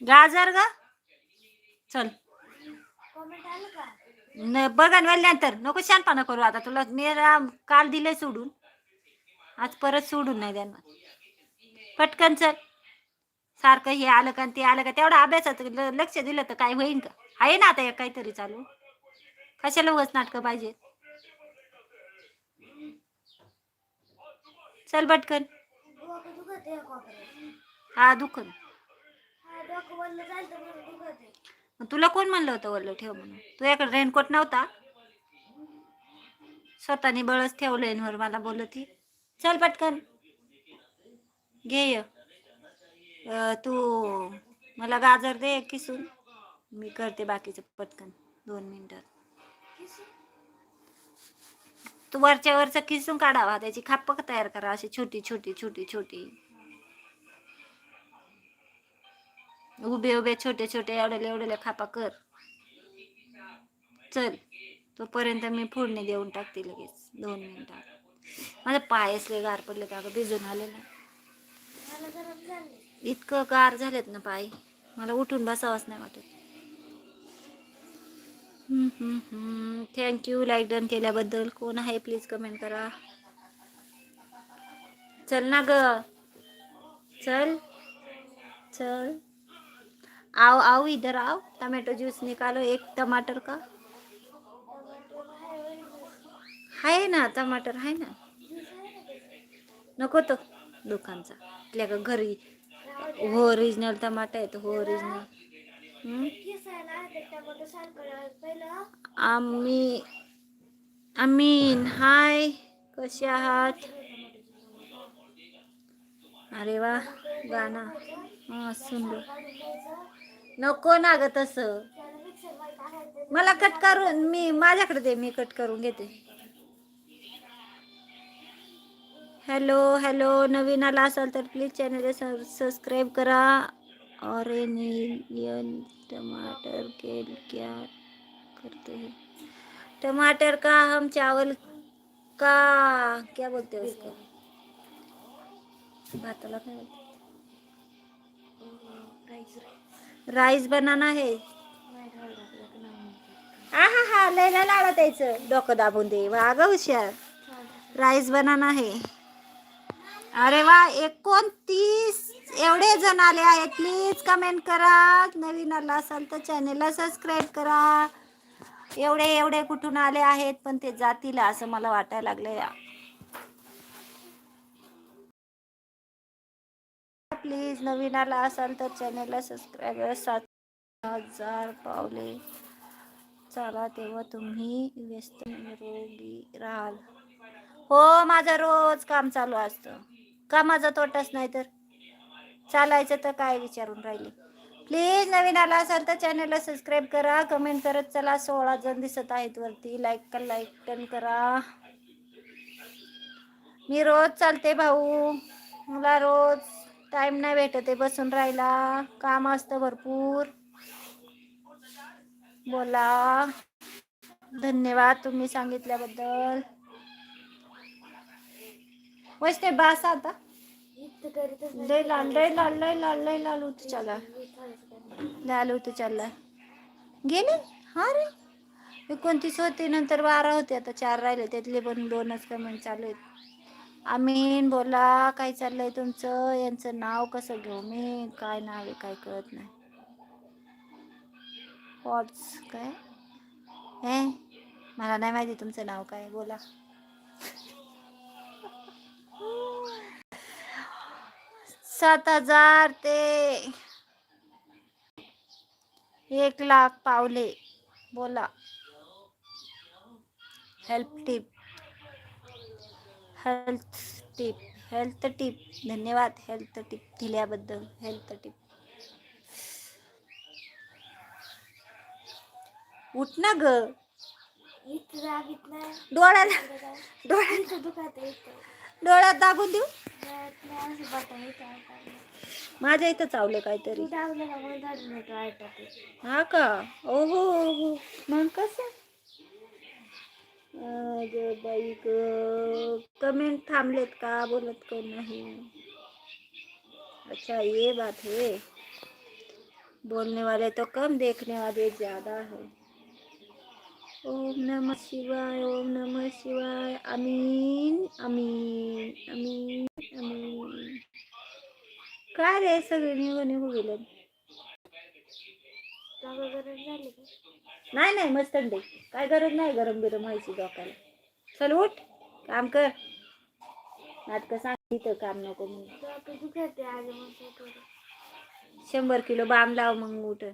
गाजर ग? चल. न बघा नंतर नको शानपणा करू आता तुला. मी काल दिले सोडून. आज परत सोडून नाही देणार. पटकन चल. सारखं हे आलं का आणि ते आलं का तेवढा अभ्यासात ल- लक्ष दिलं तर काय होईन का? आहे ना आता काहीतरी चालू. कशाला उगाच नाटकं पाहिजे चल पटकन. हा दुखन. डोकं वल्ल झालं म्हणून दुखत आहे मग तुला कोण म्हणलं होतं वल्ल ठेव म्हणून? तुझ्याकडे रेनकोट नव्हता? स्वतःने बळच ठेवलं वर मला बोलत चल पटकन घे तू मला गाजर दे किसून मी करते बाकीचं पटकन दोन मिनिटात तू वरच्या वरचा किसून काढावा त्याची खाप तयार करा अशी छोटी छोटी छोटी छोटी. उभे उभे छोटे छोटे एवढ्या एवढ्या खापा कर. चल तोपर्यंत मी फोडणी देऊन टाकते लगेच दोन मिनिटात माझं पाय असले गार पडले का भिजून आलेलं इतकं गार झालेत ना पाय मला उठून बसावंच नाही वाटत. थँक्यू लाईक डन केल्याबद्दल. कोण आहे? प्लीज कमेंट करा. चल ना ग. चल. चल. आओ आओ इधर आओ। टमाटो जूस निकालो एक टमाटर का। आहे ना टमाटर आहे ना। नको तो दुकानचा। आपल्या का घरी हो ओरिजिनल टमाटर आहे तो हो ओरिजिनल आम्ही आम्ही हाय कसे आहात? अरे वा गाणं. हा सुंदर. नको ना ग तसं. मला कट करून मी माझ्याकडे दे मी कट करून घेते. हॅलो हॅलो नवीन आला असाल तर प्लीज चॅनल सबस्क्राईब करा. ऑरेनियन टमाटर केल क्या करते हैं? टमाटर का हम चावल का क्या बोलते हैं उसको? भाताला काय बोलते? राईस बनाना आहे. हा हा हा लय लय लाडत यायचं. डोकं दाबून दे. अगं हुशार. राईस बनाना आहे. अरे वा एकोणतीस. एवढे जण आले आहेत. प्लीज कमेंट करा. नवीन आला असाल तर चॅनेलला सबस्क्राईब करा. एवढे एवढे कुठून आले आहेत पण ते जातील असं मला वाटायला या प्लीज नवीन आला असाल तर चॅनेलला सबस्क्राईब सात हजार पावले. चला तेव्हा तुम्ही व्यस्त निरोगी राहाल. हो माझं रोज काम चालू असतं. का माझा तोटाच नाही तर? चालायचं तर काय विचारून राहिले? प्लीज नवीन आला असाल तर चॅनलला सबस्क्राईब करा. कमेंट करत चला. सोळा जण दिसत आहेत वरती. लाईक कर लाईक टन करा. मी रोज चालते भाऊ. मला रोज टाइम नाही भेटत आहे बसून राहिला. काम असतं भरपूर. बोला. धन्यवाद तुम्ही सांगितल्याबद्दल. वैष्णव बास आता. लय लाल लय लाल लय लाल लय लाल होत चालला. लाल होत चाललाय गेले? हा रे. एकोणतीस होते नंतर बारा होते आता चार राहिले त्यातले पण दोनच कमेंट चालू आहेत. आमीन बोला काय चाललंय तुमचं? यांचं नाव कसं घेऊ मी? काय नाव आहे काय कळत नाही. पॉट्स काय? हे? मला नाही माहिती तुमचं नाव काय बोला. सात हजार ते एक लाख पावले. बोला. Help tip health tip health tip धन्यवाद हेल्थ टिप दिल्याबद्दल हेल्थ टिप उठ ना ग. डोळ्याला डोळ्यात इथं दुखत डोळ्यात दाबून देऊ. माझ्या इथं चावले काहीतरी. हा का? ओ हो हो हो. मग कसं? ग बाई ग कमेंट थांबलेत का? बोलत का नाही. अच्छा ये बात है. बोलने वाले तो कम देखने वाले ज्यादा है. ओम नमः शिवाय ओम नमः शिवाय. अमीन अमीन अमीन अमीन. काय रे सगळे निघून निघू का? नाही नाही मस्त थंडी काय गरज नाही गरम गरम व्हायची डोक्याला. चल उठ काम कर. नाटकं सांग इथं काम नको म्हणून. शंभर किलो बाम लाव मग उठ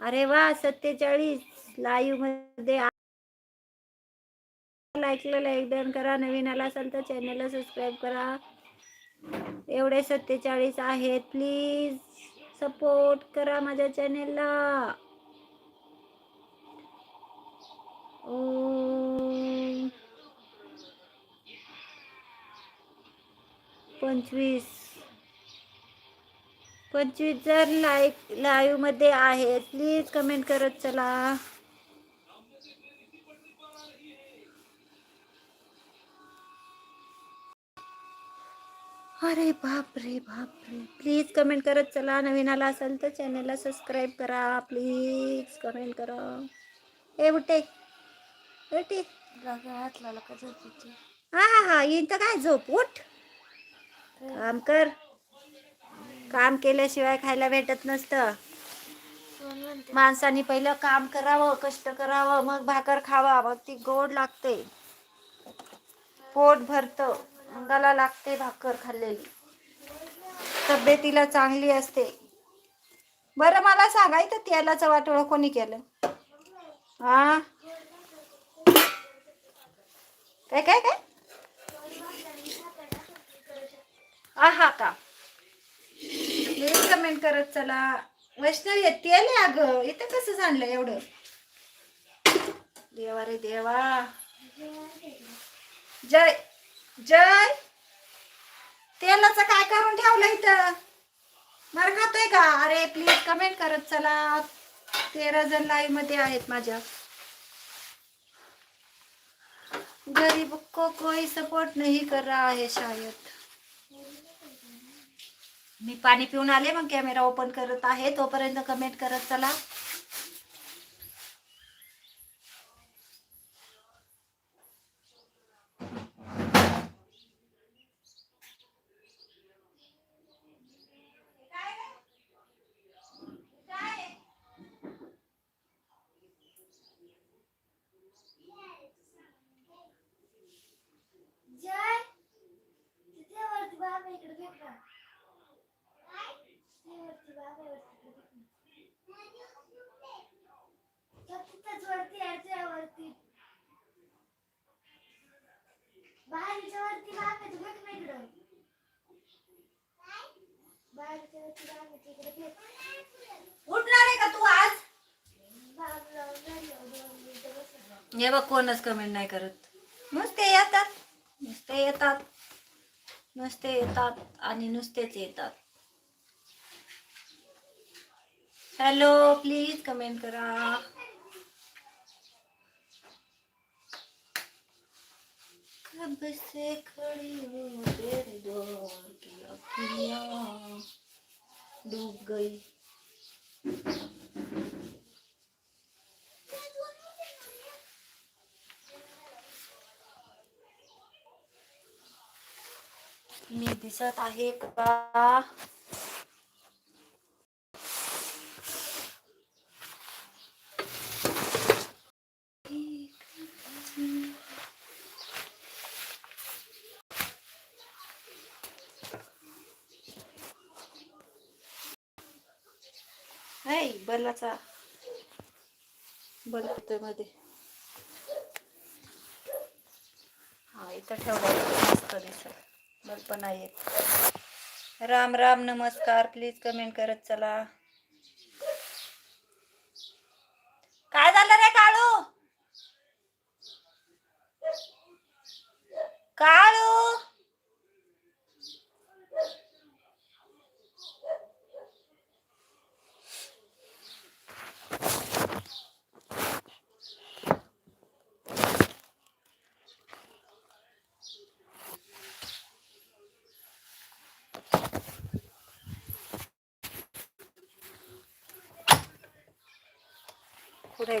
अरे वा सत्तेचाळीस लाईव्हमध्ये ऐकलेलं लाईक डन करा नवीन आला असाल तर चॅनलला सबस्क्राईब करा. एवढे सत्तेचाळीस आहेत प्लीज सपोर्ट करा माझ्या चॅनेलला ओम पंचवीस. पंचवीस जर लाईक लाईव्हमध्ये प्लीज कमेंट करत चला. अरे बाप रे बाप रे. प्लीज कमेंट करत चला. नवीन आला असेल तर चॅनलला सबस्क्राईब करा प्लीज कमेंट करा. ए बुटे बुटे. जागा हातला का झोपायची हा हा हा येईन तर काय झोप? उठ. काम कर. काम केल्याशिवाय खायला भेटत नसतं. माणसाने पहिलं काम करावं कष्ट करावं मग भाकर खावा मग ती गोड लागते. पोट भरतं. अंगाला लागते भाकर खाल्लेली. तब्येतीला चांगली असते. बरं मला सांगायचं तेलाचं वाटोळं कोणी केलं? हा? काय काय काय? आहा का? प्लीज कमेंट करत चला. वैष्णवी तेल आहे अगं. इथं कसं जाणलं एवढं? देवा रे देवा. जय जय. तेलाचं काय करून ठेवलं इथं? मर खातोय का? अरे प्लीज कमेंट करत चला. तेरा जण लाईव्हमध्ये आहेत माझ्या. गरीब को कोई सपोर्ट नहीं कर रहा है शायद। मी पाणी पिऊन आले मग कॅमेरा ओपन करत आहे तोपर्यंत कमेंट करत चला जय तिथे वरती बाबा इकडे भेट ना ते वरती बाबा वरती इकडे भेट ना. तो तिथंच वरती आहे, त्या वरती बाहेरच्या वरती बाबा आहे, तू भेट ना इकडं बाहेरच्या वरती बाबा आहे, तिकडे भेट उठणार आहे का तू आज? हे बघ कोणच कमेंट नाही करत. नुसते येतात. नुसते येतात. नुसते येतात आणि नुसतेच येतात हॅलो प्लीज कमेंट करा कब से खड़ी हूँ तेरे द्वार की अखियाँ डूब गई मी दिसत आहे का? हाय बलाचा बल होतोयमध्ये. हा इथं ठेवलं. मस्त दिसत पण आहेत राम राम नमस्कार. प्लीज कमेंट करत चला.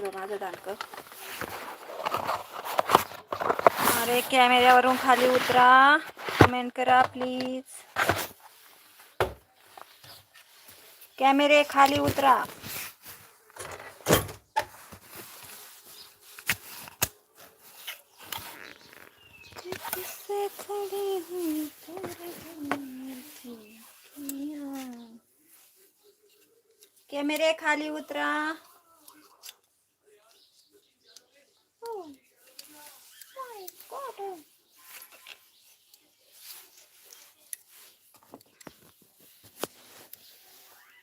ग माझं दांडकं अरे कॅमेऱ्यावरून खाली उतरा। कमेंट करा प्लीज़ कॅमेरे खाली उतरा। कॅमेरे खाली उतरा। My God.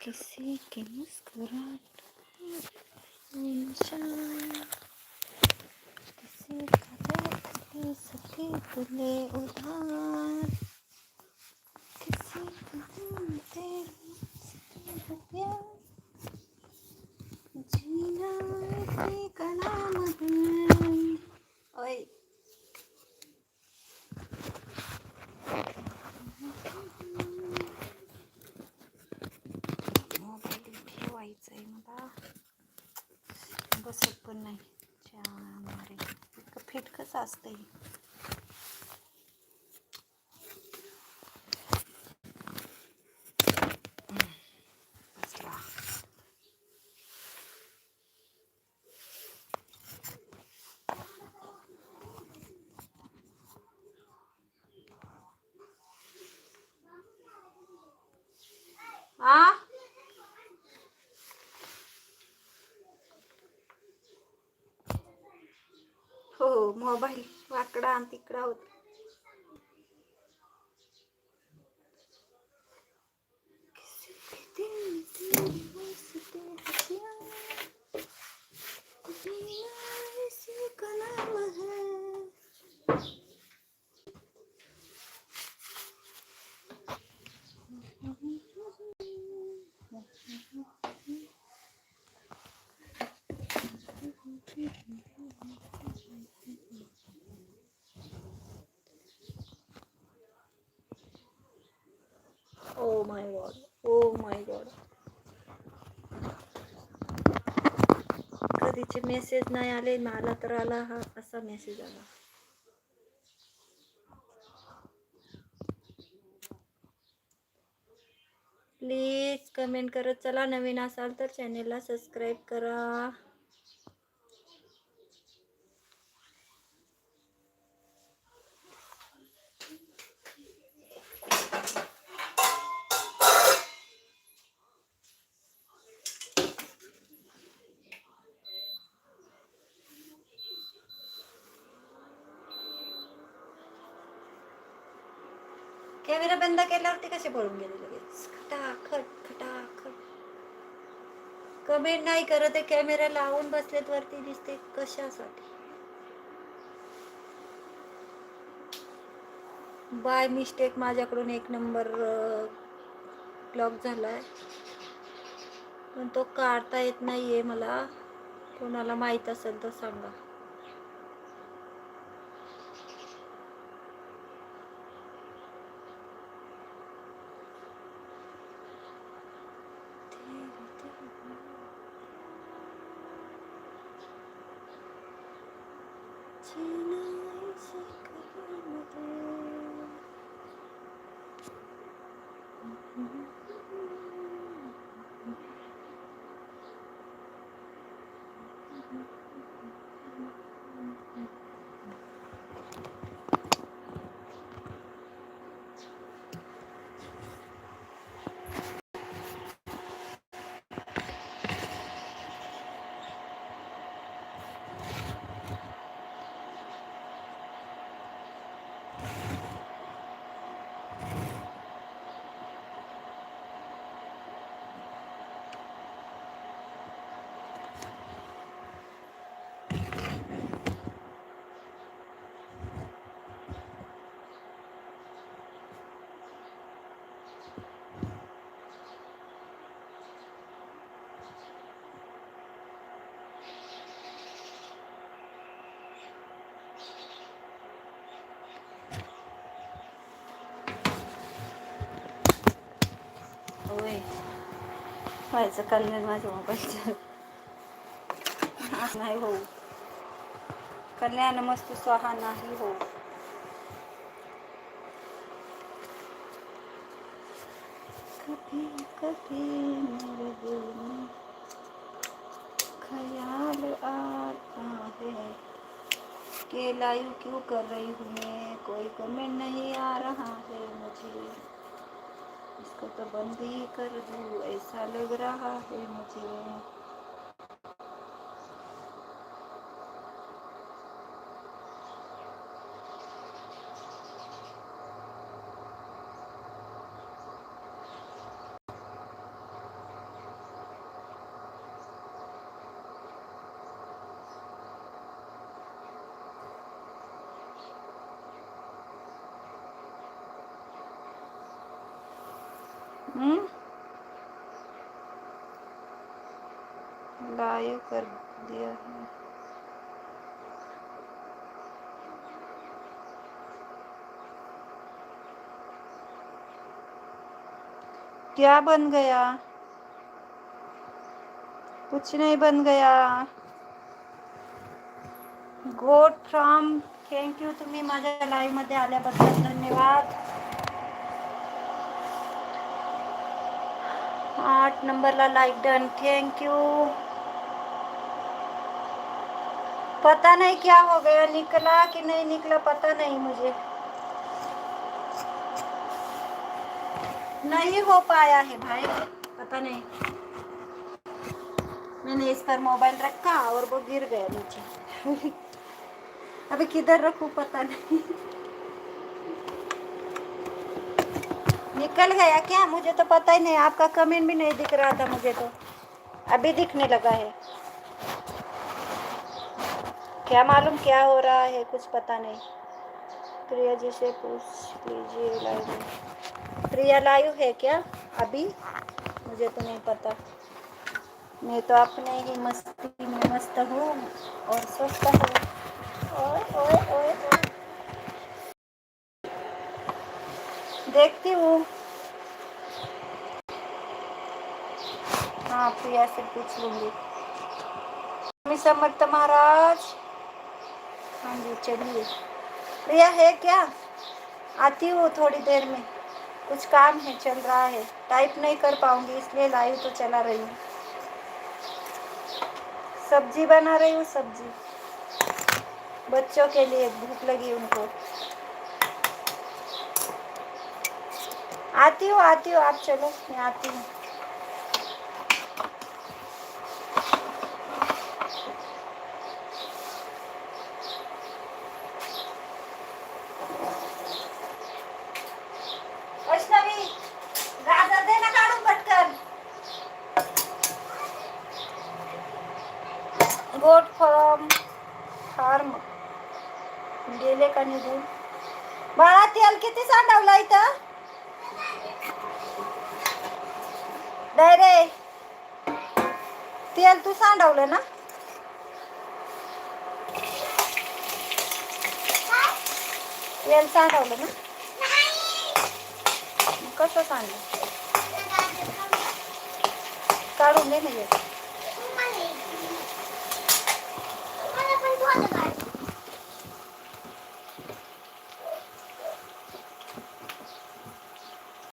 किसी की मुस्कुराहट में निशान किसी का देख ले सके तुले उधार किसी का दिल तेरे से गया जीना इसी का Stay. मोबाईल वाकडा आणि तिकडा होता किसी के दिल से बसते हसिया, जीना इसी का नाम है oh my god oh my god कधीचे मेसेज नाही आले मला तर आला हा असा मेसेज आला. प्लीज कमेंट करत चला. नवीन असाल तर चॅनेलला सबस्क्राईब करा. कॅमेरा बंद केल्यावरती कसे पळून गेले लगेच? खटाखट खटाखट. कमेंट नाही करत आहे कॅमेरा लावून बसलेत वरती दिसते कशासाठी? बाय मिस्टेक माझ्याकडून एक नंबर ब्लॉक झालाय. पण तो काढता येत नाहीये मला. कोणाला माहीत असेल तर सांगा. व्हायचं कल्याण माझ्या मोबाईलचं नाही कल्याण मस्त स्वाहा नाही कभी कभी मेरे दिल में ख्याल आता है के लाइव क्यों कर रही हूँ मैं? कोई कमेंट नहीं आ रहा है मुझे। इसको तो बंद ही कर दूँ ऐसा लग रहा है मुझे। लाइव कर दिया है। क्या बन गया? कुछ नहीं बन गया। गोड फ्रॉम थँक्यू तुम्ही माझ्या लाईव्ह मध्ये आल्याबद्दल धन्यवाद. आठ नंबरला लाइक डन थैंक यू पता नहीं क्या हो गया, निकला कि नहीं निकला पता नहीं मुझे। नहीं हो पाया है भाई, पता नहीं। मैंने इस पर मोबाइल रखा और वो गिर गया नीचे। अभी किधर रखूँ पता नहीं। निकल गया क्या? मुझे तो पता ही नहीं, आपका कमेंट भी नहीं दिख रहा था मुझे तो। अभी दिखने लगा है। क्या मालूम क्या हो रहा है, कुछ पता नहीं। प्रिया जी से पूछ लीजिए, लाइव प्रिया लाइव है क्या? अभी? मुझे तो नहीं पता। मैं तो अपने ही मस्ती में मस्त हूँ और स्वस्थ हूँ। ओए ओए ओए ओए। देखती हूँ। हाँ प्रिया से पूछ लूँगी। स्वामी समर्थ महाराज। हाँ जी, चलिए। प्रिया, है क्या? आती हूँ थोड़ी देर में। कुछ काम है, चल रहा है। टाइप नहीं कर पाऊँगी, इसलिए लाइव तो चला रही हूँ। सब्ज़ी बना रही हूँ, सब्ज़ी। बच्चों के लिए भूख लगी उनको। आती हूँ आती हो आप चलो मैं आती हूँ। वैष्णवी गाजर दे ना काढून पटकन। Goat form form. गेले का निघून? बाळा तेल किती सांडवलं इथं? रे. तेल तू सांडवलं ना? तेल सांडवलं ना? कसं सांडलं? काढून दे ना